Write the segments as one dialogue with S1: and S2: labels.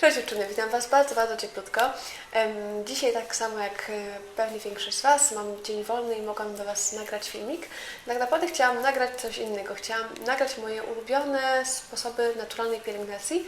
S1: Cześć dziewczyny, witam Was bardzo, bardzo cieplutko. Dzisiaj tak samo jak e, pewnie większość z Was, mam dzień wolny i mogłam do Was nagrać filmik. Tak naprawdę chciałam nagrać coś innego. Chciałam nagrać moje ulubione sposoby naturalnej pielęgnacji,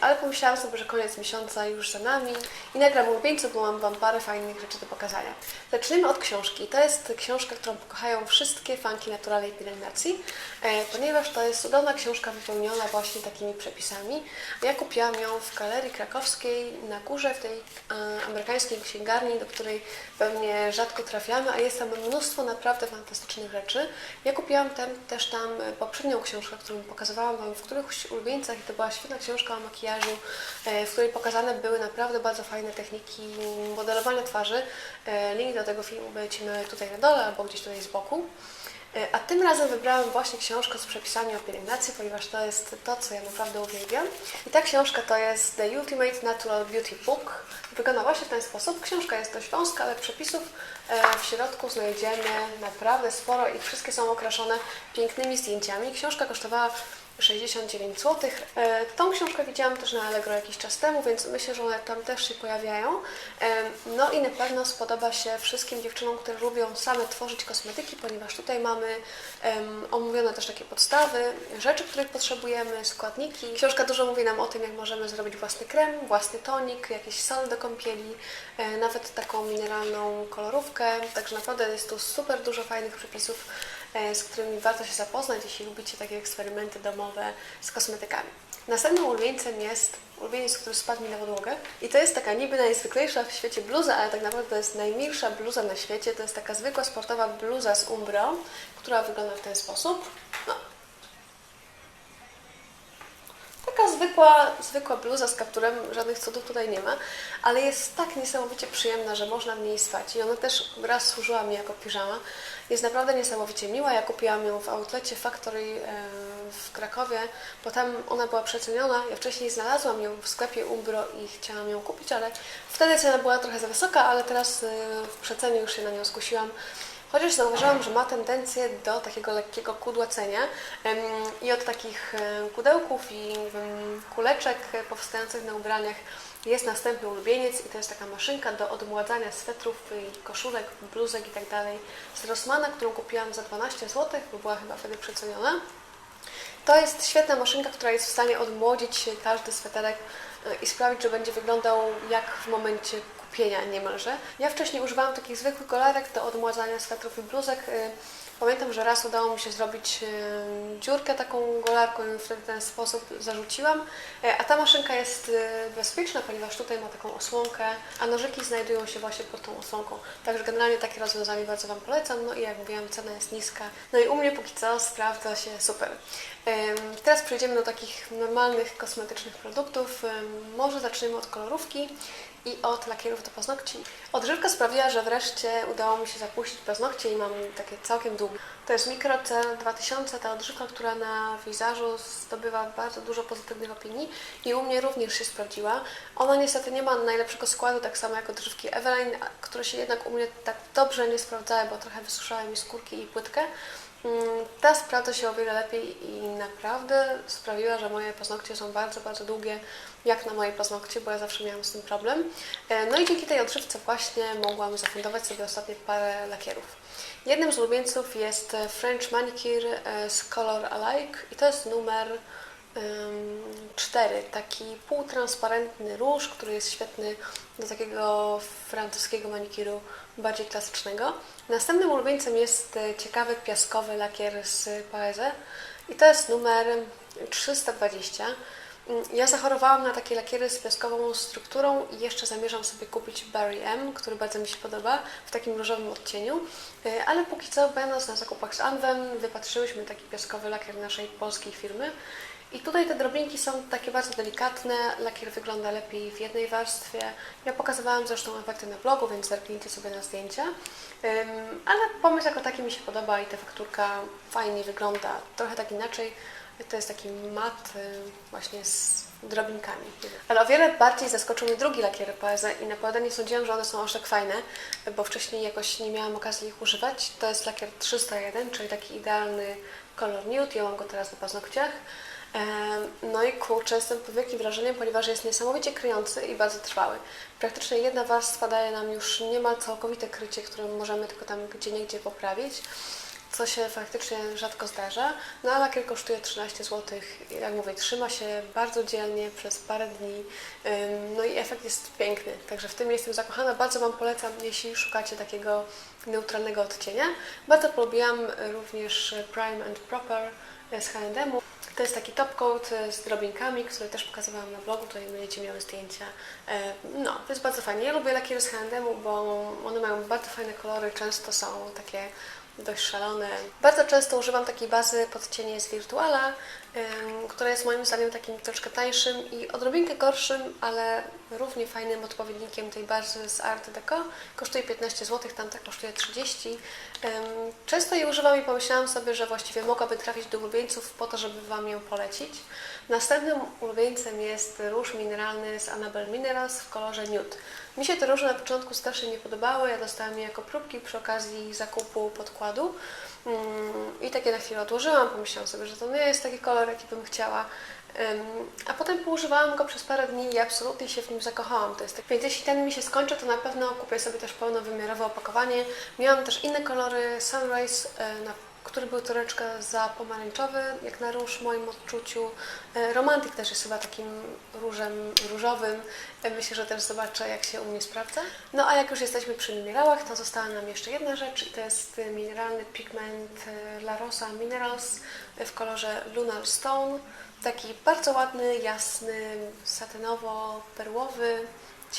S1: ale pomyślałam sobie, że koniec miesiąca już za nami i nagram ulubieńców, bo mam Wam parę fajnych rzeczy do pokazania. Zacznijmy od książki. To jest książka, którą pokochają wszystkie fanki naturalnej pielęgnacji, e, ponieważ to jest cudowna książka wypełniona właśnie takimi przepisami. Ja kupiłam ją w Galerii Krakowskiej na górze, w tej e, amerykańskiej księgarni, do której pewnie rzadko trafiamy, a jest tam mnóstwo naprawdę fantastycznych rzeczy. Ja kupiłam tam, też tam e, poprzednią książkę, którą pokazywałam Wam w którychś ulubieńcach i to była świetna książka o makijażu, e, w której pokazane były naprawdę bardzo fajne techniki modelowania twarzy. Link do tego filmu będziemy tutaj na dole albo gdzieś tutaj z boku. E, A tym razem wybrałam właśnie książkę z przepisami o pielęgnacji, ponieważ to jest to, co ja naprawdę uwielbiam. I ta książka to jest The Ultimate Natural Beauty Book. Wygląda właśnie w ten sposób. Książka jest dość wąska, ale przepisów e, w środku znajdziemy naprawdę sporo i wszystkie są okraszone pięknymi zdjęciami. Książka kosztowała 69 zł. E, Tą książkę widziałam też na Allegro jakiś czas temu, więc myślę, że one tam też się pojawiają. E, No i na pewno spodoba się wszystkim dziewczynom, które lubią same tworzyć kosmetyki, ponieważ tutaj mamy omówione też takie podstawy, rzeczy, których potrzebujemy, składniki. Książka dużo mówi nam o tym, jak możemy zrobić własny krem, własny tonik, jakieś sole do kąpieli, e, nawet taką mineralną kolorówkę. Także naprawdę jest tu super dużo fajnych przepisów z którymi warto się zapoznać, jeśli lubicie takie eksperymenty domowe z kosmetykami. Następnym ulubieńcem jest ulubieniec, który spadł mi na podłogę i to jest taka niby najzwyklejsza w świecie bluza, ale tak naprawdę to jest najmilsza bluza na świecie. To jest taka zwykła sportowa bluza z Umbro, która wygląda w ten sposób. No. Taka zwykła, zwykła bluza z kapturem, żadnych cudów tutaj nie ma, ale jest tak niesamowicie przyjemna, że można w niej spać. I ona też raz służyła mi jako piżama. Jest naprawdę niesamowicie miła. Ja kupiłam ją w outlecie Factory e, w Krakowie, bo tam ona była przeceniona. Ja wcześniej znalazłam ją w sklepie Umbro i chciałam ją kupić, ale wtedy cena była trochę za wysoka, ale teraz e, w przecenie już się na nią skusiłam. Chociaż zauważyłam, że ma tendencję do takiego lekkiego kudłacenia i od takich e, kudełków i kuleczek powstających na ubraniach jest następny ulubieniec i to jest taka maszynka do odmładzania swetrów i koszulek, bluzek i tak z Rossmana, którą kupiłam za 12 zł, bo była chyba wtedy przeceniona. To jest świetna maszynka, która jest w stanie odmłodzić każdy sweterek e, i sprawić, że będzie wyglądał jak w momencie kupienia niemalże. Ja wcześniej używałam takich zwykłych golarek do odmładzania swetrów i bluzek. Pamiętam, że raz udało mi się zrobić e, dziurkę taką golarką i w ten sposób zarzuciłam. E, A ta maszynka jest e, bezpieczna, ponieważ tutaj ma taką osłonkę, a nożyki znajdują się właśnie pod tą osłonką. Także generalnie takie rozwiązanie bardzo Wam polecam. No i jak mówiłam, cena jest niska. No i u mnie póki co sprawdza się super. Teraz przejdziemy do takich normalnych kosmetycznych produktów. Może zaczniemy od kolorówki i od lakierów do paznokci. Odżywka sprawiła, że wreszcie udało mi się zapuścić paznokcie i mam takie całkiem długie. To jest Microcell 2000, ta odżywka, która na wizażu zdobywa bardzo dużo pozytywnych opinii i u mnie również się sprawdziła. Ona niestety nie ma najlepszego składu, tak samo jak odżywki Eveline, które się jednak u mnie tak dobrze nie sprawdzały, bo trochę wysuszały mi skórki i płytkę. Mm, Ta sprawdza się o wiele lepiej i naprawdę sprawiła, że moje paznokcie są bardzo, bardzo długie, jak na moje paznokcie, bo ja zawsze miałam z tym problem. E, No i dzięki tej odżywce właśnie mogłam zafundować sobie ostatnio parę lakierów. Jednym z ulubieńców jest e, French Manicure e, z Color Alike i to jest numer 4, taki półtransparentny róż, który jest świetny do takiego francuskiego manikiru bardziej klasycznego. Następnym ulubieńcem jest e, ciekawy piaskowy lakier z Paese i to jest numer 320. Ja zachorowałam na takie lakiery z piaskową strukturą i jeszcze zamierzam sobie kupić Barry M, który bardzo mi się podoba, w takim różowym odcieniu. E, Ale póki co, będąc na zakupach z Anwem, wypatrzyłyśmy taki piaskowy lakier naszej polskiej firmy. I tutaj te drobinki są takie bardzo delikatne, lakier wygląda lepiej w jednej warstwie. Ja pokazywałam zresztą efekty na blogu, więc zerknijcie sobie na zdjęcia. Ale pomysł jako taki mi się podoba i ta fakturka fajnie wygląda, trochę tak inaczej. To jest taki mat y, właśnie z drobinkami. Ale o wiele bardziej zaskoczył mnie drugi lakier Paese i naprawdę nie sądziłam, że one są aż tak fajne, bo wcześniej jakoś nie miałam okazji ich używać. To jest lakier 301, czyli taki idealny kolor nude. Ja mam go teraz na paznokciach. No i kurczę, jestem pod wielkim wrażeniem, ponieważ jest niesamowicie kryjący i bardzo trwały. Praktycznie jedna warstwa daje nam już niemal całkowite krycie, które możemy tylko tam gdzie niegdzie poprawić, co się faktycznie rzadko zdarza. No a lakier kosztuje 13 zł. Jak mówię, trzyma się bardzo dzielnie przez parę dni. No i efekt jest piękny, także w tym jestem zakochana. Bardzo Wam polecam, jeśli szukacie takiego neutralnego odcienia. Bardzo polubiłam również Prime and Proper z H&M. To jest taki top coat z drobinkami, który też pokazywałam na blogu, tutaj będziecie miały zdjęcia. E, No, to jest bardzo fajnie. Ja lubię lakiery z H&M, bo one mają bardzo fajne kolory, często są takie dość szalone. Bardzo często używam takiej bazy pod cienie z Virtuala, ym, która jest moim zdaniem takim troszkę tańszym i odrobinkę gorszym, ale równie fajnym odpowiednikiem tej bazy z Art Deco. Kosztuje 15 zł, tamta kosztuje 30. Ym, Często jej używam i pomyślałam sobie, że właściwie mogłaby trafić do ulubieńców po to, żeby Wam ją polecić. Następnym ulubieńcem jest róż mineralny z Annabelle Minerals w kolorze Nude. Mi się te róże na początku strasznie nie podobały, ja dostałam je jako próbki przy okazji zakupu podkładu i takie na chwilę odłożyłam, pomyślałam sobie, że to nie jest taki kolor, jaki bym chciała. A potem poużywałam go przez parę dni i absolutnie się w nim zakochałam. To jest tak. Więc jeśli ten mi się skończy, to na pewno kupię sobie też pełnowymiarowe opakowanie. Miałam też inne kolory Sunrise, e, na który był troszeczkę za pomarańczowy, jak na róż w moim odczuciu. E, Romantik też jest chyba takim różem różowym. E, Myślę, że też zobaczę, jak się u mnie sprawdza. No a jak już jesteśmy przy minerałach, to została nam jeszcze jedna rzecz to jest mineralny pigment e, La Rosa Minerals w kolorze Lunar Stone. Taki bardzo ładny, jasny, satynowo-perłowy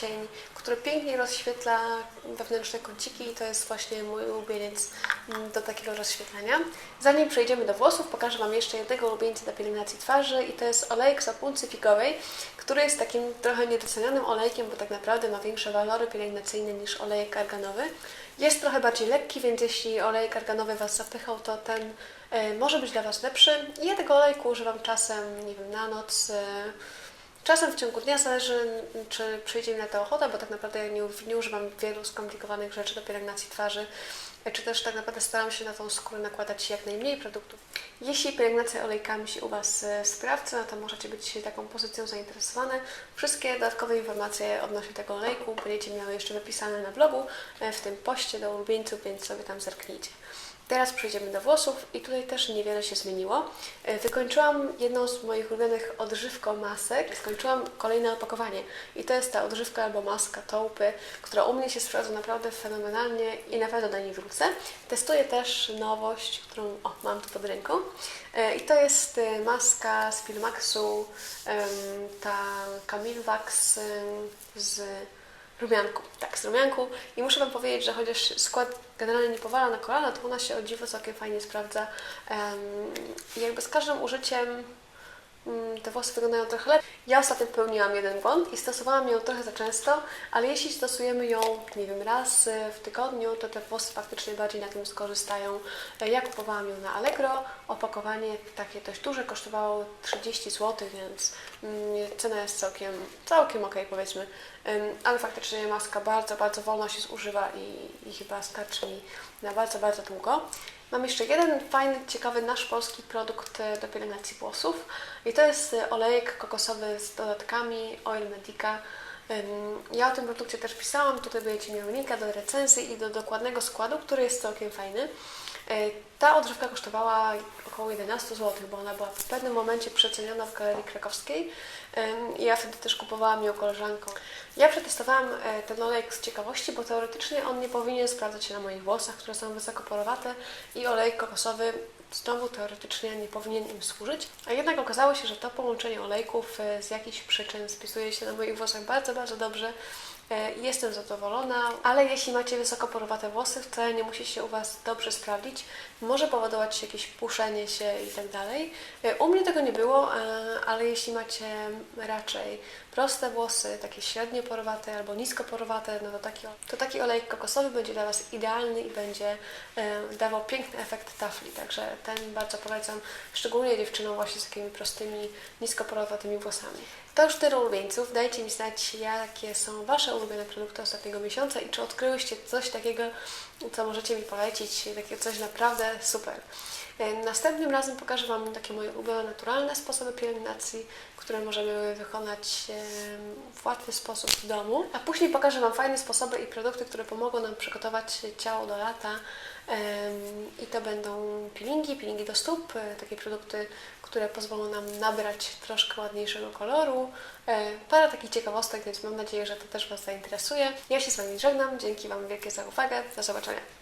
S1: cień, który pięknie rozświetla wewnętrzne kąciki i to jest właśnie mój ulubieniec mm, do takiego rozświetlenia. Zanim przejdziemy do włosów, pokażę Wam jeszcze jednego ulubieńca do pielęgnacji twarzy i to jest olejek z opuncy figowej, który jest takim trochę niedocenionym olejkiem, bo tak naprawdę ma większe walory pielęgnacyjne niż olejek arganowy. Jest trochę bardziej lekki, więc jeśli olejek arganowy Was zapychał, to ten e, może być dla Was lepszy. Ja tego olejku używam czasem, nie wiem, na noc, e, Czasem w ciągu dnia zależy, czy przyjdzie mi na to ochota, bo tak naprawdę ja nie, nie używam wielu skomplikowanych rzeczy do pielęgnacji twarzy, czy też tak naprawdę staram się na tą skórę nakładać jak najmniej produktów. Jeśli pielęgnacja olejkami się u Was e, sprawdza, no to możecie być taką pozycją zainteresowane. Wszystkie dodatkowe informacje odnośnie tego olejku będziecie miały jeszcze wypisane na blogu, e, w tym poście do ulubieńców, więc sobie tam zerknijcie. Teraz przejdziemy do włosów i tutaj też niewiele się zmieniło. E, Wykończyłam jedną z moich ulubionych odżywko masek. Skończyłam kolejne opakowanie i to jest ta odżywka albo maska taupy, która u mnie się sprawdza naprawdę fenomenalnie i na pewno do niej wrócę. Testuję też nowość, którą o, mam tu pod ręką E, i to jest e, maska z Filmaxu, ta Camille Wax z rumianku. Tak, z rumianku. I muszę Wam powiedzieć, że chociaż skład generalnie nie powala na kolana, to ona się o dziwo całkiem fajnie sprawdza. Um, jakby z każdym użyciem te włosy wyglądają trochę lepiej. Ja ostatnio popełniłam jeden błąd i stosowałam ją trochę za często, ale jeśli stosujemy ją, nie wiem, raz y, w tygodniu, to te włosy faktycznie bardziej na tym skorzystają. E, Ja kupowałam ją na Allegro, opakowanie takie dość duże, kosztowało 30 zł, więc mm, cena jest całkiem, całkiem ok, powiedzmy. Ale faktycznie maska bardzo, bardzo wolno się zużywa i, i chyba starczy mi na bardzo, bardzo długo. Mam jeszcze jeden fajny, ciekawy nasz polski produkt e, do pielęgnacji włosów i to jest e, olejek kokosowy z dodatkami Oil Medica. Ja o tym produkcie też pisałam, tutaj będziecie miały linka do recenzji i do dokładnego składu, który jest całkiem fajny. E, Ta odżywka kosztowała około 11 zł, bo ona była w pewnym momencie przeceniona w Galerii Krakowskiej i ja wtedy też kupowałam ją koleżanką. Ja przetestowałam e, ten olejek z ciekawości, bo teoretycznie on nie powinien sprawdzać się na moich włosach, które są wysoko porowate i olejek kokosowy znowu teoretycznie nie powinien im służyć. A jednak okazało się, że to połączenie olejków e, z jakichś przyczyn spisuje się na moich włosach bardzo, bardzo dobrze. E, Jestem zadowolona, ale jeśli macie wysoko porowate włosy, wcale nie musi się u Was dobrze sprawdzić. Może powodować jakieś puszenie się i tak dalej. E, U mnie tego nie było, e, ale jeśli macie raczej proste włosy, takie średnio porowate albo nisko porowate, no to taki, to taki olejek kokosowy będzie dla Was idealny i będzie e, dawał piękny efekt tafli. Także ten bardzo polecam, szczególnie dziewczynom właśnie z takimi prostymi, nisko porowatymi włosami. To już tyle ulubieńców. Dajcie mi znać, jakie są Wasze ulubione produkty ostatniego miesiąca i czy odkryłyście coś takiego, co możecie mi polecić, takie coś naprawdę super. Następnym razem pokażę Wam takie moje ulubione naturalne sposoby pielęgnacji, które możemy wykonać w łatwy sposób w domu. A później pokażę Wam fajne sposoby i produkty, które pomogą nam przygotować ciało do lata. I to będą peelingi, peelingi do stóp, e, takie produkty, które pozwolą nam nabrać troszkę ładniejszego koloru. E, Parę takich ciekawostek, więc mam nadzieję, że to też Was zainteresuje. Ja się z Wami żegnam. Dzięki Wam wielkie za uwagę. Do zobaczenia.